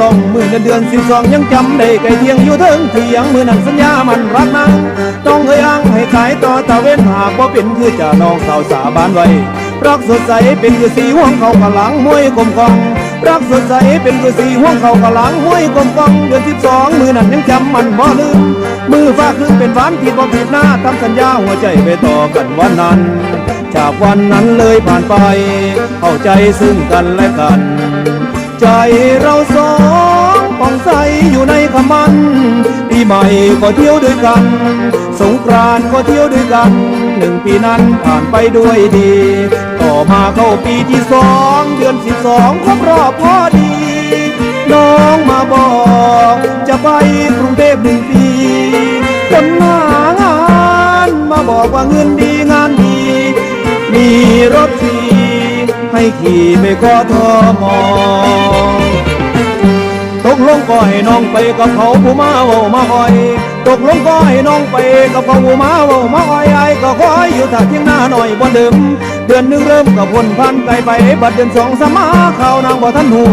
ลงมือเดือนเดือนสิบสองยังจำได้ไก่เทียงอยู่เทิงเถียงมือนั้นสัญญามันรักนางต้องเคยอ้างให้ขายต่อตะเว้นหากว่าเป็นคือจะน้องสาวสาบานไว้รักสดใสเป็นคือสีห่วงเขากะหลังมวยกลมกองรักสดใสเป็นคือสีห่วงเขากะหลังมวยกลมกองเดือนสิบสองมือนั้นยังจำมันบ่ลืมมือฝากลืมเป็นหวานผิดบ่ผิดหน้าทำสัญญาหัวใจไปต่อกันวันนั้นจากวันนั้นเลยผ่านไป เข้าใจซึ่งกันและกัน ใจเราสองป่องใสอยู่ในคำมันปีใหม่ก็เที่ยวด้วยกัน สงกรานต์ก็เที่ยวด้วยกัน หนึ่งปีนั้นผ่านไปด้วยดี ต่อมาเข้าปีที่สองเดือนสิบสองครบรอบพอดี น้องมาบอก จะไปกรุงเทพหนึ่งปีคนหางานมาบอกว่าเงินดีงานดี มีรถฟรีให้ขี่ไปกทอมต กลงก็ให้น้องไปกับเขาผู้มาเว่ามาคอย ตกลงก็ให้น้องไปกับเขาผู้มาเว่ามาคอยไอ้ก็คอยอยู่ถ้าเที่ยงหน้าหน่อยบ่เดิมเดือนหนึ่งเริ่มกับพ้นพันไกลไปบัดเดือนสองสมาข่าวนางบ่ทันหู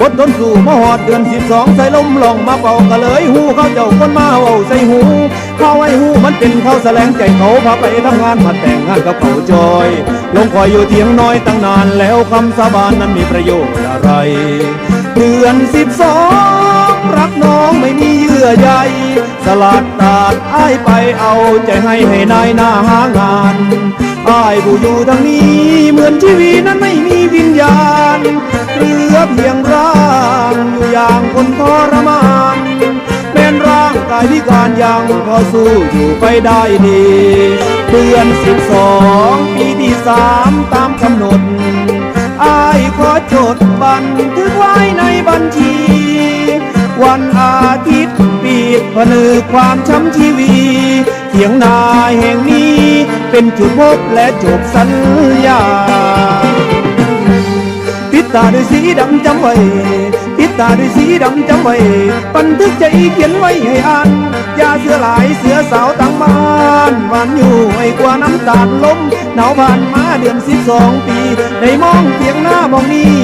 กดทนสู่มหอดเดือนสิบสองใส่ลมลองมาเป่าก็เลยหูเขาเจ้าคนมาเว้าใส่หูเขาไอ้หูมันเป็นเขาแสลงใจเขาพาไปทำงานมาแต่งงานกับเขาจอย ลงคอยอยู่เถียงน้อยตั้งนานแล้วคำสาบานนั้นมีประโยชน์อะไร เดือนสิบสอง ใยสลัดตาดไอ้ไปเอาใจให้ให้นายหน้าหางานอ้ายผู้อยู่ทางนี้เหมือนชีวิตนั้นไม่มีวิญญาณเหลือเพียงร่างอยู่อย่างคนทรมานแม้นร่างกายพิการยังพอสู้อยู่ไปได้ดีเดือนสิบสองปีที่สามตามกำหนดอายขอจดบันทึกไว้ในบัญชี วันอาทิตย์ ปิดผนึกความช้ำชีวีเถียงนาแห่งนี้ เป็นจุดพบและจบสัญญาปิดตาด้วยสีดำจำไว้ปิดตาด้วยสีดำจำไว้บันทึกใจเขียนไว้ให้อ่านอย่าเสือหลายเสือสาวต่างบ้านหวานอยู่ไอ้กว่าน้ำตาลล้มหนาวผ่านมาเดือนสิบสองปีได้มองเพียงหน้ามองนี้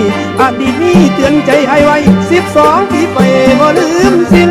อดีตนี้เตือนใจไอ้ไว้สิบสองปีไปบ่ลืมสิ้น